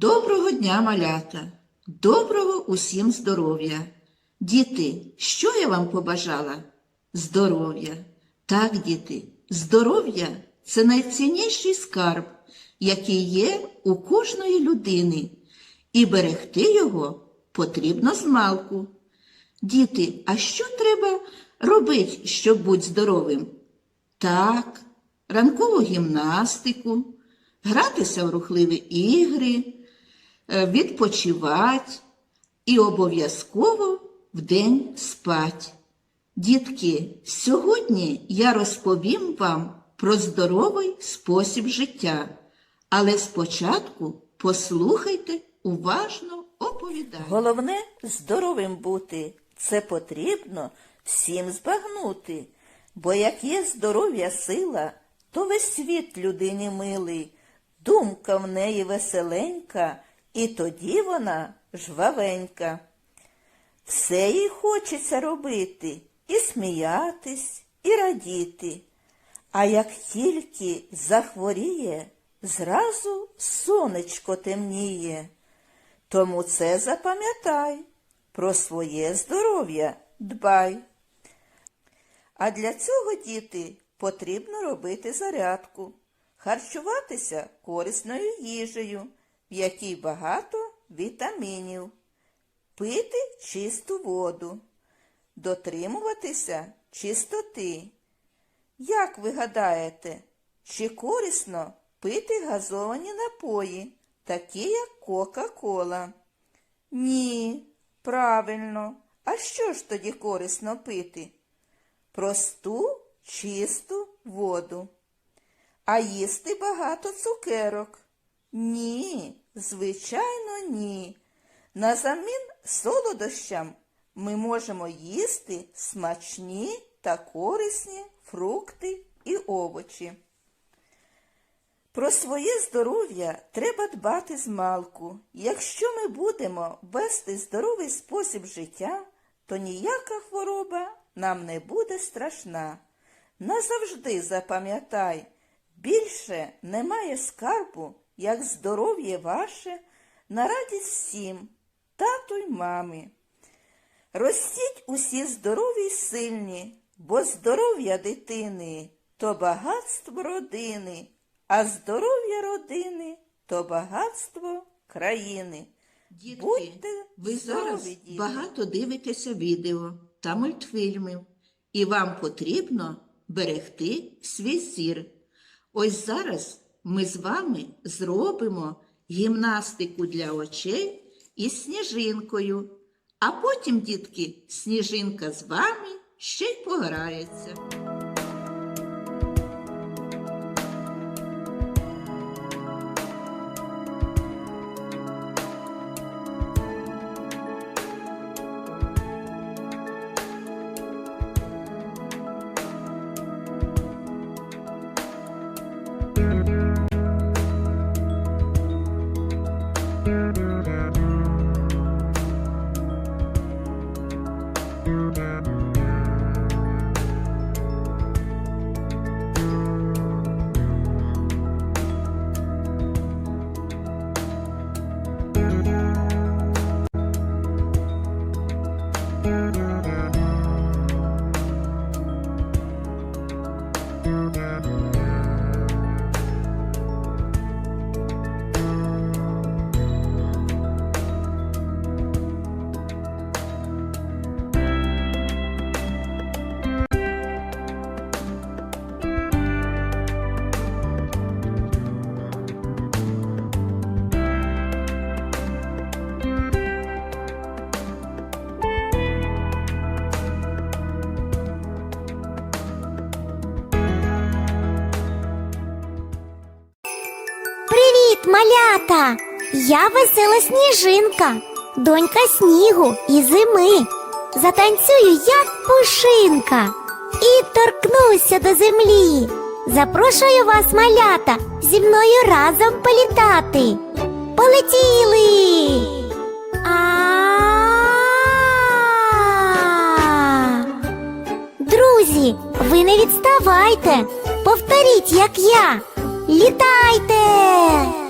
Доброго дня, малята! Доброго усім здоров'я! Діти, що я вам побажала? Здоров'я. Так, діти, здоров'я це найцінніший скарб, який є у кожної людини, і берегти його потрібно змалку. Діти, а що треба робити, щоб бути здоровим? Так, ранкову гімнастику, гратися в рухливі ігри, відпочивати і обов'язково вдень спать. Дітки, сьогодні я розповім вам про здоровий спосіб життя, але спочатку послухайте уважно оповідання. Головне здоровим бути. Це потрібно всім збагнути. Бо як є здоров'я сила, то весь світ людині милий, думка в неї веселенька, і тоді вона жвавенька. Все їй хочеться робити, і сміятись, і радіти. А як тільки захворіє, зразу сонечко темніє. Тому це запам'ятай, про своє здоров'я дбай. А для цього, діти, потрібно робити зарядку, харчуватися корисною їжею, в якій багато вітамінів, пити чисту воду, дотримуватися чистоти. Як ви гадаєте, чи корисно пити газовані напої, такі як Кока-Кола? Ні, правильно. А що ж тоді корисно пити? Просту, чисту воду. А їсти багато цукерок? Ні, звичайно, ні. Назамін солодощам ми можемо їсти смачні та корисні фрукти і овочі. Про своє здоров'я треба дбати з малку. Якщо ми будемо вести здоровий спосіб життя, то ніяка хвороба нам не буде страшна. Назавжди запам'ятай, більше немає скарбу, як здоров'я ваше на радість всім, тату й мамі. Ростіть усі здорові й сильні, бо здоров'я дитини то багатство родини, а здоров'я родини то багатство країни. Дітки, Будьте ви здорові, зараз діти. багато дивитеся відео та мультфільмів, і вам потрібно берегти свій зір. Ось зараз ми з вами зробимо гімнастику для очей із сніжинкою, а потім, дітки, сніжинка з вами ще й пограється. Малята! Я весела сніжинка, донька снігу і зими. Затанцюю, як пушинка, і торкнуся до землі. Запрошую вас, малята, зі мною разом політати. Полетіли! А Друзі, ви не відставайте. Повторіть, як я. Літайте!